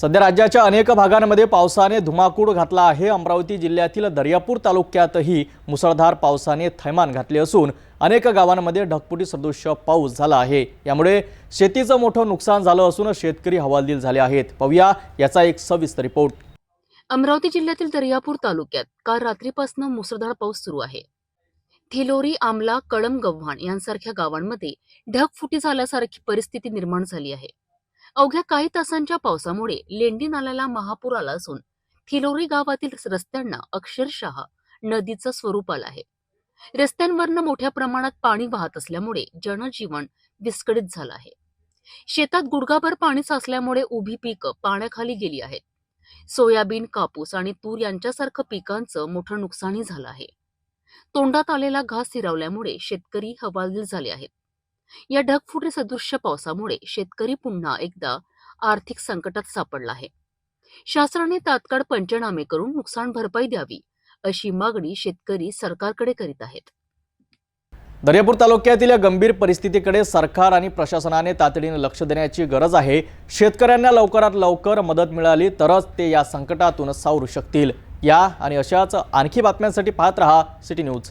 सध्या राज्याच्या अनेक भागांमध्ये पावसाने धुमाकूळ घातला आहे. अमरावती जिल्ह्यातील दर्यापूर तालुक्यातही मुसळधार पावसाने थैमान घातले असून अनेक गावांमध्ये ढगफुटी सदृश्य पाऊस झाला आहे. यामुळे शेतीचं मोठं नुकसान झालं असून शेतकरी हवालदिल झाले आहेत. पाहूया याचा एक सविस्तर रिपोर्ट. अमरावती जिल्ह्यातील दर्यापूर तालुक्यात काल रात्रीपासून मुसळधार पाऊस सुरू आहे. थिलोरी आमला कळम गव्हाण यांसारख्या गावांमध्ये ढगफुटी झाल्यासारखी परिस्थिती निर्माण झाली आहे. अवघ्या काही तासांच्या पावसामुळे लेंडी नाल्याला महापूर आला असून थिलोरी गावातील रस्त्यांना अक्षरशः नदीचं स्वरूप आलं आहे. रस्त्यांवरनं मोठ्या प्रमाणात पाणी वाहत असल्यामुळे जनजीवन विस्कळीत झालं आहे. शेतात गुडघाभर पाणी साचल्यामुळे उभी पिकं पाण्याखाली गेली आहेत. सोयाबीन कापूस आणि तूर यांच्यासारखं पिकांचं मोठं नुकसानही झालं आहे. तोंडात आलेला घास हिरावल्यामुळे शेतकरी हवालदिल झाले आहेत. या ढगफुटी सदृश्य पावसामुळे शेतकरी पुन्हा एकदा आर्थिक संकटात सापडला आहे. शासनाने तात्काळ पंचनामे करून नुकसान भरपाई द्यावी अशी मागणी शेतकरी सरकारकडे करीत आहेत. दर्यापूर तालुक्यातील या गंभीर परिस्थितीकडे सरकार आणि प्रशासनाने तातडीने लक्ष देण्याची गरज आहे. शेतकऱ्यांना लवकरात लवकर मदत मिळाली तरच ते या संकटातून सावरू शकतील. या आणि अशाच आणखी बातम्यांसाठी पाहत रहा सिटी न्यूज.